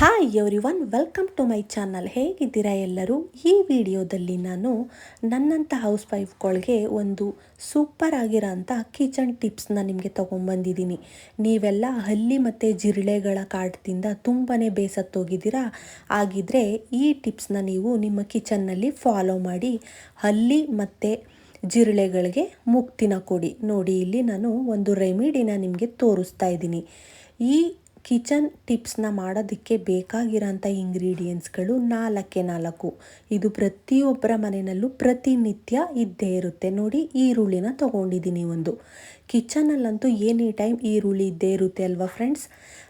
Hi everyone welcome to my channel ಹೇಗಿದ್ದೀರಾ ಎಲ್ಲರೂ? ಈ ವಿಡಿಯೋದಲ್ಲಿ ನಾನು ನನ್ನಂಥ ಹೌಸ್ ವೈಫ್ಗಳಿಗೆ ಒಂದು ಸೂಪರ್ ಆಗಿರೋಂಥ ಕಿಚನ್ ಟಿಪ್ಸ್ನ ನಿಮಗೆ ತೊಗೊಂಬಂದಿದ್ದೀನಿ ನೀವೆಲ್ಲ ಹಲ್ಲಿ ಮತ್ತು ಜಿರಳೆಗಳ ಕಾಟದಿಂದ ತುಂಬಾ ಬೇಸತ್ತೋಗಿದ್ದೀರಾ? ಆಗಿದ್ದರೆ ಈ ಟಿಪ್ಸ್ನ ನೀವು ನಿಮ್ಮ ಕಿಚನ್ನಲ್ಲಿ ಫಾಲೋ ಮಾಡಿ, ಹಲ್ಲಿ ಮತ್ತು ಜಿರಳೆಗಳಿಗೆ ಮುಕ್ತಿನ ಕೊಡಿ. ನೋಡಿ, ಇಲ್ಲಿ ನಾನು ಒಂದು ರೆಮಿಡಿನ ನಿಮಗೆ ತೋರಿಸ್ತಾ ಇದ್ದೀನಿ. ಈ ಕಿಚನ್ ಟಿಪ್ಸ್ನ ಮಾಡೋದಕ್ಕೆ ಬೇಕಾಗಿರೋಂಥ ಇಂಗ್ರೀಡಿಯೆಂಟ್ಸ್ಗಳು ನಾಲ್ಕೇ ನಾಲ್ಕು. ಇದು ಪ್ರತಿಯೊಬ್ಬರ ಮನೆಯಲ್ಲೂ ಪ್ರತಿನಿತ್ಯ ಇದ್ದೇ ಇರುತ್ತೆ. ನೋಡಿ, ಈರುಳ್ಳಿನ ತೊಗೊಂಡಿದ್ದೀನಿ ಒಂದು. ಕಿಚನಲ್ಲಂತೂ ಎನಿ ಟೈಮ್ ಈರುಳ್ಳಿ ಇದ್ದೇ ಇರುತ್ತೆ ಅಲ್ವಾ ಫ್ರೆಂಡ್ಸ್?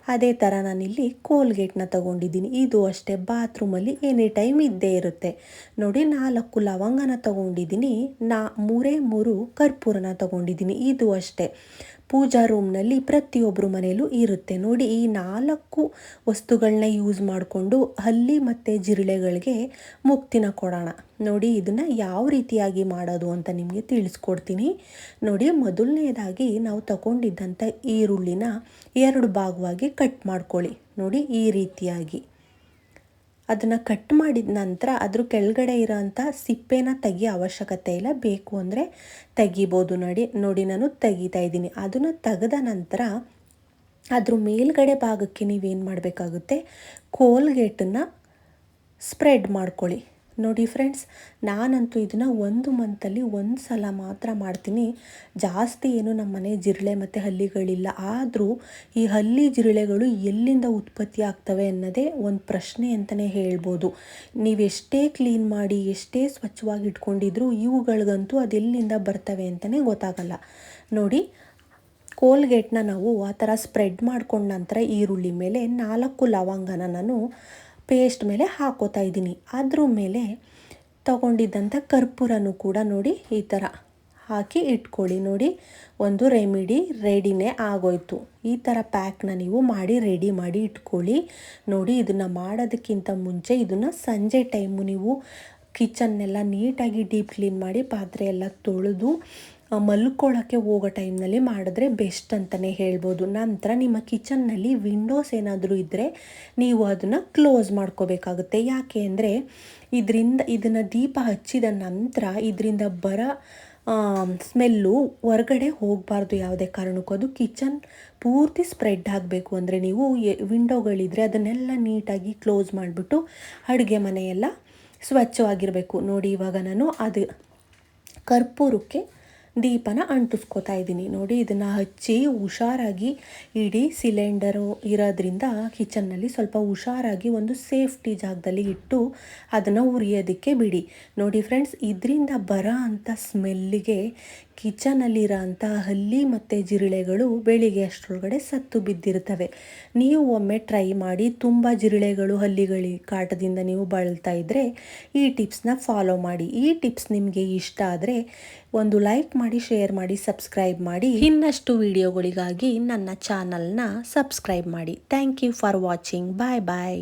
ಅದೇ ಥರ ನಾನಿಲ್ಲಿ ಕೋಲ್ಗೇಟ್ನ ತೊಗೊಂಡಿದ್ದೀನಿ. ಇದು ಅಷ್ಟೇ, ಬಾತ್ರೂಮಲ್ಲಿ ಎನಿ ಟೈಮ್ ಇದ್ದೇ ಇರುತ್ತೆ. ನೋಡಿ, ನಾಲ್ಕು ಲವಂಗನ ತೊಗೊಂಡಿದ್ದೀನಿ. ನಾ, ಮೂರೇ ಮೂರು ಕರ್ಪೂರನ ತೊಗೊಂಡಿದ್ದೀನಿ. ಇದು ಅಷ್ಟೇ. ಪೂಜಾ ರೂಮ್ನಲ್ಲಿ ಪ್ರತಿಯೊಬ್ಬರು ಮನೆಯಲ್ಲೂ ಇರುತ್ತೆ. ನೋಡಿ, ಈ ನಾಲ್ಕು ವಸ್ತುಗಳನ್ನ ಯೂಸ್ ಮಾಡಿಕೊಂಡು ಹಲ್ಲಿ ಮತ್ತು ಜಿರಳೆಗಳಿಗೆ ಮುಕ್ತಿನ ಕೊಡೋಣ. ನೋಡಿ, ಇದನ್ನು ಯಾವ ರೀತಿಯಾಗಿ ಮಾಡೋದು ಅಂತ ನಿಮಗೆ ತಿಳಿಸ್ಕೊಡ್ತೀನಿ. ನೋಡಿ, ಮೊದಲನೇದಾಗಿ ನಾವು ತಗೊಂಡಿದ್ದಂಥ ಈರುಳ್ಳಿನ ಎರಡು ಭಾಗವಾಗಿ ಕಟ್ ಮಾಡ್ಕೊಳ್ಳಿ. ನೋಡಿ, ಈ ರೀತಿಯಾಗಿ. ಅದನ್ನು ಕಟ್ ಮಾಡಿದ ನಂತರ ಅದ್ರ ಕೆಳಗಡೆ ಇರೋಂಥ ಸಿಪ್ಪೆನ ತೆಗಿಯೋ ಅವಶ್ಯಕತೆ ಇಲ್ಲ. ಬೇಕು ಅಂದರೆ ತೆಗಿಬೋದು ನೋಡಿ. ನೋಡಿ ನಾನು ತೆಗಿತಾ ಇದ್ದೀನಿ. ಅದನ್ನು ತೆಗೆದ ನಂತರ ಅದ್ರ ಮೇಲ್ಗಡೆ ಭಾಗಕ್ಕೆ ನೀವೇನು ಮಾಡಬೇಕಾಗುತ್ತೆ? ಕೋಲ್ಗೇಟನ್ನು ಸ್ಪ್ರೆಡ್ ಮಾಡ್ಕೊಳ್ಳಿ. ನೋಡಿ ಫ್ರೆಂಡ್ಸ್ ನಾನಂತೂ ಇದನ್ನು ಒಂದು ಮಂತಲ್ಲಿ ಒಂದು ಸಲ ಮಾತ್ರ ಮಾಡ್ತೀನಿ. ಜಾಸ್ತಿ ಏನು ನಮ್ಮ ಮನೆ ಜಿರಳೆ ಮತ್ತು ಹಲ್ಲಿಗಳಿಲ್ಲ. ಆದರೂ ಈ ಹಲ್ಲಿ ಜಿರಳೆಗಳು ಎಲ್ಲಿಂದ ಉತ್ಪತ್ತಿ ಆಗ್ತವೆ ಅನ್ನೋದೇ ಒಂದು ಪ್ರಶ್ನೆ ಅಂತಲೇ ಹೇಳ್ಬೋದು. ನೀವೆಷ್ಟೇ ಕ್ಲೀನ್ ಮಾಡಿ, ಎಷ್ಟೇ ಸ್ವಚ್ಛವಾಗಿ ಇಟ್ಕೊಂಡಿದ್ರು ಇವುಗಳಿಗಂತೂ ಅದೆಲ್ಲಿಂದ ಬರ್ತವೆ ಅಂತಲೇ ಗೊತ್ತಾಗಲ್ಲ. ನೋಡಿ ಕೋಲ್ಗೇಟ್ನ ನಾವು ಆ ಥರ ಸ್ಪ್ರೆಡ್ ಮಾಡ್ಕೊಂಡ ನಂತರ ಈರುಳ್ಳಿ ಮೇಲೆ ನಾಲ್ಕು ಲವಂಗನ ನಾನು ಪೇಸ್ಟ್ ಮೇಲೆ ಹಾಕೋತಾ ಇದ್ದೀನಿ. ಅದ್ರ ಮೇಲೆ ತಗೊಂಡಿದ್ದಂಥ ಕರ್ಪೂರನೂ ಕೂಡ ನೋಡಿ ಈ ಥರ ಹಾಕಿ ಇಟ್ಕೊಳ್ಳಿ. ನೋಡಿ, ಒಂದು ರೆಮಿಡಿ ರೆಡಿನೇ ಆಗೋಯ್ತು. ಈ ಥರ ಪ್ಯಾಕ್ನ ನೀವು ಮಾಡಿ, ರೆಡಿ ಮಾಡಿ ಇಟ್ಕೊಳ್ಳಿ. ನೋಡಿ, ಇದನ್ನು ಮಾಡೋದಕ್ಕಿಂತ ಮುಂಚೆ ಇದನ್ನು ಸಂಜೆ ಟೈಮು ನೀವು ಕಿಚನ್ನೆಲ್ಲ ನೀಟಾಗಿ ಡೀಪ್ ಕ್ಲೀನ್ ಮಾಡಿ, ಪಾತ್ರೆ ಎಲ್ಲ ತೊಳೆದು ಮಲ್ಕೊಳ್ಳೋಕ್ಕೆ ಹೋಗೋ ಟೈಮ್ನಲ್ಲಿ ಮಾಡಿದ್ರೆ ಬೆಸ್ಟ್ ಅಂತಲೇ ಹೇಳ್ಬೋದು. ನಂತರ ನಿಮ್ಮ ಕಿಚನ್ನಲ್ಲಿ ವಿಂಡೋಸ್ ಏನಾದರೂ ಇದ್ದರೆ ನೀವು ಅದನ್ನು ಕ್ಲೋಸ್ ಮಾಡ್ಕೋಬೇಕಾಗುತ್ತೆ. ಯಾಕೆ ಅಂದರೆ ಇದರಿಂದ ಇದನ್ನು ದೀಪ ಹಚ್ಚಿದ ನಂತರ ಇದರಿಂದ ಬರ ಸ್ಮೆಲ್ಲು ಹೊರಗಡೆ ಹೋಗಬಾರ್ದು ಯಾವುದೇ ಕಾರಣಕ್ಕೂ. ಅದು ಕಿಚನ್ ಪೂರ್ತಿ ಸ್ಪ್ರೆಡ್ ಆಗಬೇಕು ಅಂದರೆ ನೀವು ವಿಂಡೋಗಳಿದ್ರೆ ಅದನ್ನೆಲ್ಲ ನೀಟಾಗಿ ಕ್ಲೋಸ್ ಮಾಡಿಬಿಟ್ಟು ಅಡುಗೆ ಮನೆಯೆಲ್ಲ ಸ್ವಚ್ಛವಾಗಿರಬೇಕು. ನೋಡಿ ಇವಾಗ ನಾನು ಅದು ಕರ್ಪೂರಕ್ಕೆ ದೀಪನ ಅಂಟಿಸ್ಕೋತಾ ಇದ್ದೀನಿ. ನೋಡಿ, ಇದನ್ನು ಹಚ್ಚಿ ಹುಷಾರಾಗಿ ಇಡೀ ಸಿಲಿಂಡರು ಇರೋದ್ರಿಂದ ಕಿಚನ್ನಲ್ಲಿ ಸ್ವಲ್ಪ ಹುಷಾರಾಗಿ ಒಂದು ಸೇಫ್ಟಿ ಜಾಗದಲ್ಲಿ ಇಟ್ಟು ಅದನ್ನು ಉರಿಯೋದಕ್ಕೆ ಬಿಡಿ. ನೋಡಿ ಫ್ರೆಂಡ್ಸ್, ಇದರಿಂದ ಬರೋ ಅಂಥ ಸ್ಮೆಲ್ಲಿಗೆ ಕಿಚನಲ್ಲಿರೋ ಅಂಥ ಹಲ್ಲಿ ಮತ್ತು ಜಿರಳೆಗಳು ಬೆಳಿಗ್ಗೆ ಅಷ್ಟರೊಳಗಡೆ ಸತ್ತು ಬಿದ್ದಿರ್ತವೆ. ನೀವು ಒಮ್ಮೆ ಟ್ರೈ ಮಾಡಿ, ತುಂಬ ಜಿರಳೆಗಳು ಹಲ್ಲಿಗಳಿ ಕಾಟದಿಂದ ನೀವು ಬಳಲ್ತಾ ಇದ್ದರೆ ಈ ಟಿಪ್ಸ್ನ ಫಾಲೋ ಮಾಡಿ. ಈ ಟಿಪ್ಸ್ ನಿಮಗೆ ಇಷ್ಟ ಆದರೆ ಒಂದು ಲೈಕ್ ಮಾಡಿ ಶೇರ್ ಮಾಡಿ ಸಬ್ಸ್ಕ್ರೈಬ್ ಮಾಡಿ. ಇನ್ನಷ್ಟು ವಿಡಿಯೋಗಳಿಗಾಗಿ ನನ್ನ ಚಾನಲ್ನ ಸಬ್ಸ್ಕ್ರೈಬ್ ಮಾಡಿ. Thank you for watching bye bye